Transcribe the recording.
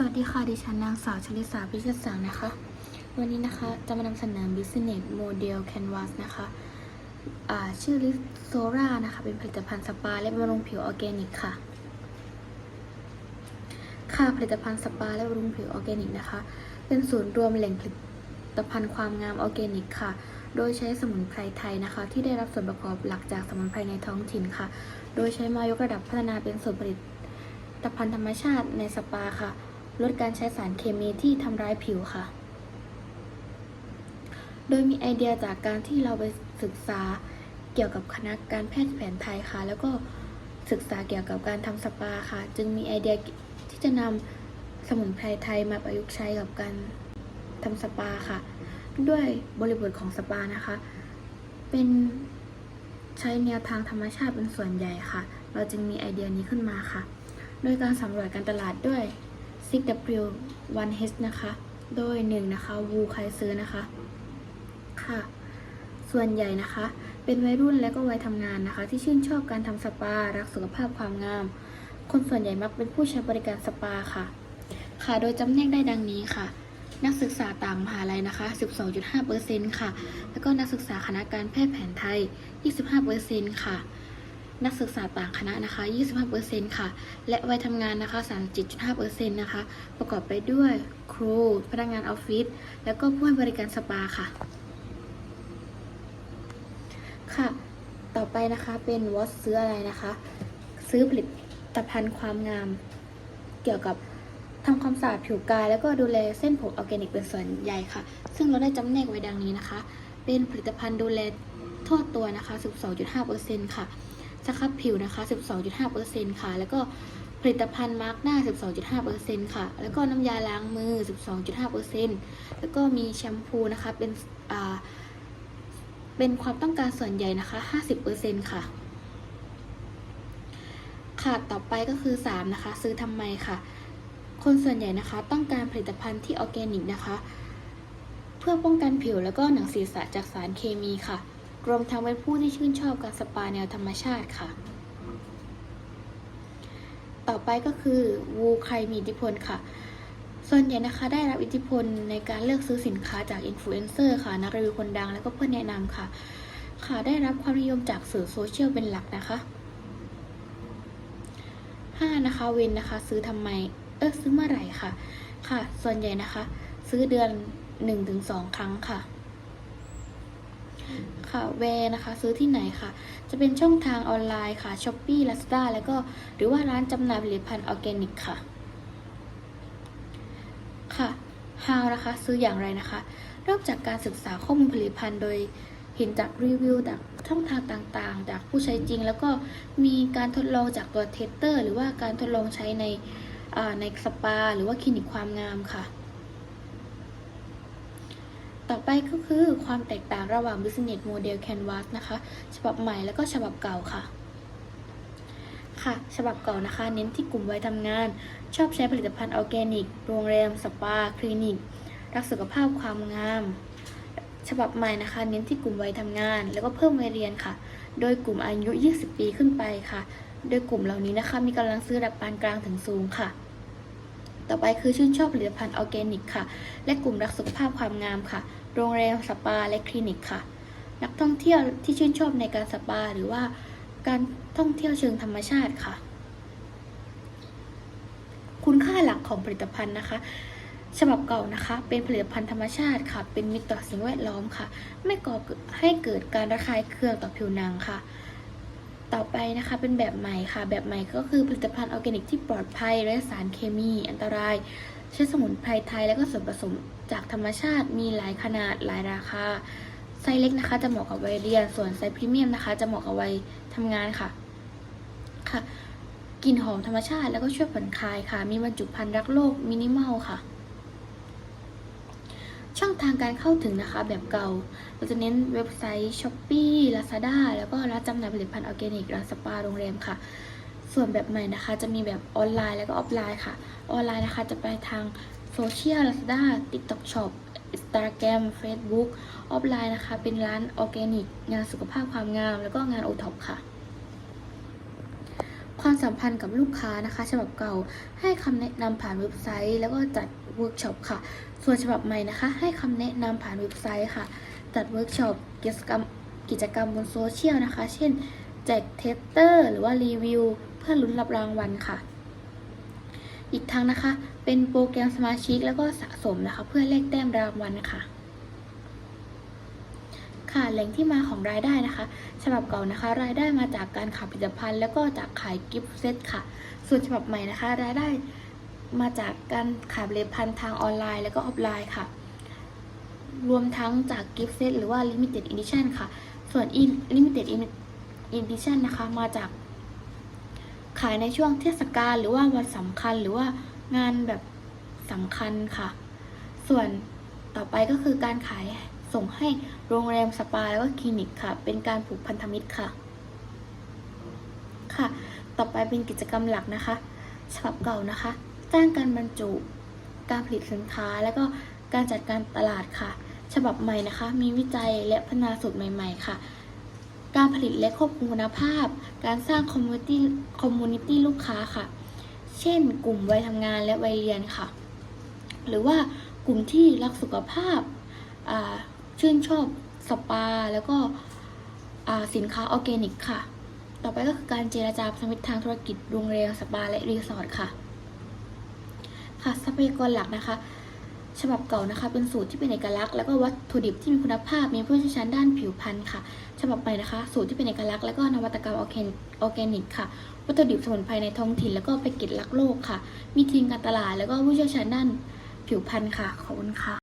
สวัสดีค่ะ ดิฉันนางสาวชลิสาพิชิตสังนะคะ วันนี้นะคะจะมานำเสนอ Business Model Canvas นะคะอ่าชื่อลิโซรานะคะ เป็นผลิตภัณฑ์สปาและบำรุงผิวออร์แกนิกค่ะ ค่ะผลิตภัณฑ์สปาและบำรุงผิวออร์แกนิกนะคะ เป็นศูนย์รวมแหล่งผลิตภัณฑ์ความงามออร์แกนิกค่ะ โดยใช้สมุนไพรไทยนะคะ ที่ได้รับส่วนประกอบหลักจากสมุนไพรในท้องถิ่นค่ะ โดยใช้มายกระดับพัฒนาเป็นส่วนผลิตผลิตภัณฑ์ธรรมชาติในสปาค่ะ ลดการใช้สารเคมีที่ทำร้ายผิวค่ะ โดยมีไอเดียจากการที่เราไปศึกษาเกี่ยวกับคณะการแพทย์แผนไทยค่ะ แล้วก็ศึกษาเกี่ยวกับการทำสปาค่ะ จึงมีไอเดียที่จะนำสมุนไพรไทยมาประยุกต์ใช้กับการทำสปาค่ะ ด้วยบริบทของสปานะคะ เป็นใช้แนวทางธรรมชาติเป็นส่วนใหญ่ค่ะ เราจึงมีไอเดียนี้ขึ้นมาค่ะ โดยการสำรวจการตลาดด้วย 6W1H นะคะ โดยหนึ่งนะคะ วูใครซื้อนะคะ ค่ะ ส่วนใหญ่นะคะ เป็นวัยรุ่นและก็วัยทำงานนะคะ ที่ชื่นชอบการทำสปา รักสุขภาพความงาม คนส่วนใหญ่มักเป็นผู้ใช้บริการสปาค่ะ ค่ะ โดยจำแนกได้ดังนี้ค่ะ นักศึกษาต่างมหาลัยนะคะ 12.5%ค่ะ แล้วก็นักศึกษาคณะการแพทย์แผนไทย 25%ค่ะ นักศึกษาต่างคณะนะคะ 25%ค่ะ และวัยทำงานนะคะ 37.5%นะคะ ประกอบไปด้วยครู พนักงานออฟฟิศ แล้วก็ผู้ให้บริการสปาค่ะ ค่ะ ต่อไปนะคะเป็นวอตซื้ออะไรนะคะ ซื้อผลิตภัณฑ์ความงาม เกี่ยวกับทำความสะอาดผิวกาย แล้วก็ดูแลเส้นผมออร์แกนิกเป็นส่วนใหญ่ค่ะ ซึ่งเราได้จำแนกไว้ดังนี้นะคะ เป็นผลิตภัณฑ์ดูแลทั่วตัวนะคะ 12.5%ค่ะ สครับผิวนะคะ 12.5%ค่ะ แล้วก็ผลิตภัณฑ์มาร์กหน้า 12.5%ค่ะ แล้วก็น้ำยาล้างมือ 12.5%แล้วก็มีแชมพูนะคะ เป็นอ่าเป็นความต้องการส่วนใหญ่นะคะ 50%ค่ะ ค่ะ ต่อไปก็คือ 3 นะคะ ซื้อทำไมค่ะ คนส่วนใหญ่นะคะ ต้องการผลิตภัณฑ์ที่ออร์แกนิกนะคะ เพื่อป้องกันผิวแล้วก็หนังศีรษะจากสารเคมีค่ะ รวมทั้งเป็นผู้ที่ชื่นชอบการสปาแนวธรรมชาติค่ะ ต่อไปก็คือวูใครมีอิทธิพลค่ะ ส่วนใหญ่นะคะได้รับอิทธิพลในการเลือกซื้อสินค้าจากอินฟลูเอนเซอร์ค่ะ นักรีวิวคนดังแล้วก็เพื่อนแนะนำค่ะ ค่ะได้รับความนิยมจากสื่อโซเชียลเป็นหลักนะคะ5นะคะเวนนะคะ ซื้อทำไม เออซื้อเมื่อไหร่ค่ะ ค่ะ ส่วนใหญ่นะคะ ซื้อเดือน 1-2 ครั้งค่ะ ค่ะแวร์นะคะ ซื้อที่ไหนค่ะ จะเป็นช่องทางออนไลน์ค่ะ s h อ p e e Lazada แล้วก็หรือว่าร้านจำหน่ายผลิตภัณฑ์ออร์แกนิกค่ะ ค่ะ how นะคะ ซื้ออย่างไรนะคะ เริ่มจากการศึกษาข้อมูลผลิตภัณฑ์โดยเห็นจากรีวิวจากช่องทางต่างๆ จากผู้ใช้จริง แล้วก็มีการทดลองจากตัวเทสเตอร์ หรือว่าการทดลองใช้ในในสปา หรือว่าคลินิกความงามค่ะ ต่อไปก็คือความแตกต่างระหว่าง Business Model Canvas นะคะ ฉบับใหม่แล้วก็ฉบับเก่าค่ะ ค่ะ ฉบับเก่านะคะ เน้นที่กลุ่มวัยทำงาน ชอบใช้ผลิตภัณฑ์ออร์แกนิก โรงแรม สปา คลินิก รักสุขภาพความงาม ฉบับใหม่นะคะ เน้นที่กลุ่มวัยทำงาน แล้วก็เพิ่มวัยเรียนค่ะ โดยกลุ่มอายุ 20 ปีขึ้นไปค่ะ โดยกลุ่มเหล่านี้นะคะ มีกำลังซื้อระดับปานกลางถึงสูงค่ะ ต่อไปคือชื่นชอบผลิตภัณฑ์ออร์แกนิกค่ะ และกลุ่มรักสุขภาพความงามค่ะ โรงแรมสปาและคลินิกค่ะ นักท่องเที่ยวที่ชื่นชอบในการสปา หรือว่าการท่องเที่ยวเชิงธรรมชาติค่ะ คุณค่าหลักของผลิตภัณฑ์นะคะ ฉบับเก่านะคะ เป็นผลิตภัณฑ์ธรรมชาติค่ะ เป็นมิตรต่อสิ่งแวดล้อมค่ะ ไม่ก่อให้เกิดการระคายเคืองต่อผิวหนังค่ะ ต่อไปนะคะเป็นแบบใหม่ค่ะ แบบใหม่ก็คือผลิตภัณฑ์ออร์แกนิกที่ปลอดภัยไร้สารเคมี อันตราย ใช้สมุนไพรไทยและก็ส่วนผสมจากธรรมชาติมีหลายขนาดหลายราคาไซส์เล็กนะคะ จะเหมาะกับวัยเรียน ส่วนไซส์พรีเมียมนะคะ จะเหมาะกับวัยทำงานค่ะค่ะกลิ่นหอมธรรมชาติแล้วก็ช่วยผ่อนคลายค่ะ มีบรรจุภัณฑ์รักโลกมินิมอลค่ะ ช่องทางการเข้าถึงนะคะแบบเก่า เราจะเน้นเว็บไซต์ s h อ p e e Lazada แล้วก็ร้านจำหน่ายผลิตภัณฑ์ออร์แกนิกร้านสปาโรงแรมค่ะ ส่วนแบบใหม่นะคะจะมีแบบออนไลน์แล้วก็ออฟไลน์ค่ะ ออนไลน์นะคะจะไปทางโซเชียล Lazada TikTok Shop Instagram Facebook ออฟไลน์นะคะ เป็นร้านออร์แกนิกงานสุขภาพความงาม แล้วก็งานโอท็อปค่ะ ความสัมพันธ์กับลูกค้านะคะฉบับเก่าให้คำแนะนำผ่านเว็บไซต์ แล้วก็จัดเวิร์กช็อปค่ะ ส่วนฉบับใหม่นะคะ ให้คำแนะนำผ่านเว็บไซต์ค่ะ จัดเวิร์กช็อปกิจกรรมกิจกรรมบนโซเชียลนะคะ เช่นแจกเทสเตอร์หรือว่ารีวิวเพื่อลุ้นรับรางวัลค่ะ อีกทั้งนะคะ เป็นโปรแกรมสมาชิกแล้วก็สะสมนะคะ เพื่อแลกแต้มรางวัลค่ะ ค่ะแหล่งที่มาของรายได้นะคะฉบับเก่านะคะ รายได้มาจากการขายผลิตภัณฑ์ แล้วก็จากขายกิฟต์เซตค่ะ ส่วนฉบับใหม่นะคะ รายได้มาจากการขายผลิตภัณฑ์ทางออนไลน์ แล้วก็ออฟไลน์ค่ะ รวมทั้งจากกิฟต์เซตหรือว่า Limited Edition ค่ะ ส่วน In- Limited Edition นะคะมาจากขายในช่วงเทศกาลหรือว่าวันสำคัญหรือว่างานแบบสำคัญค่ะ ส่วนต่อไปก็คือการขาย ส่งให้โรงแรมสปาแล้วก็คลินิกค่ะ เป็นการผูกพันธมิตรค่ะ ค่ะ ต่อไปเป็นกิจกรรมหลักนะคะฉบับเก่านะคะ จ้างการบรรจุ การผลิตสินค้า แล้วก็การจัดการตลาดค่ะ ฉบับใหม่นะคะ มีวิจัยและพัฒนาสูตรใหม่ ๆ ค่ะ การผลิตและควบคุมคุณภาพ การสร้างคอมมูนิตี้คอมมูนิตี้ลูกค้าค่ะ เช่น กลุ่มวัยทำงานและวัยเรียนค่ะ หรือว่ากลุ่มที่รักสุขภาพอ่า ชื่นชอบสปาแล้วก็สินค้าออร์แกนิกค่ะ ต่อไปก็คือการเจรจาพันธมิตรทางธุรกิจโรงแรมสปาและรีสอร์ทค่ะ ค่ะทรัพยากรหลักนะคะ ฉบับเก่านะคะ เป็นสูตรที่เป็นเอกลักษณ์ แล้วก็วัตถุดิบที่มีคุณภาพ มีผู้เชี่ยวชาญด้านผิวพรรณค่ะ ฉบับใหม่นะคะ สูตรที่เป็นเอกลักษณ์ แล้วก็นวัตกรรมออร์แกนออร์แกนิกค่ะ วัตถุดิบสมุนไพรในท้องถิ่น แล้วก็แพ็กเกจรักโลกค่ะ มีทีมการตลาด แล้วก็ผู้เชี่ยวชาญด้านผิวพรรณค่ะ ขอบคุณค่ะ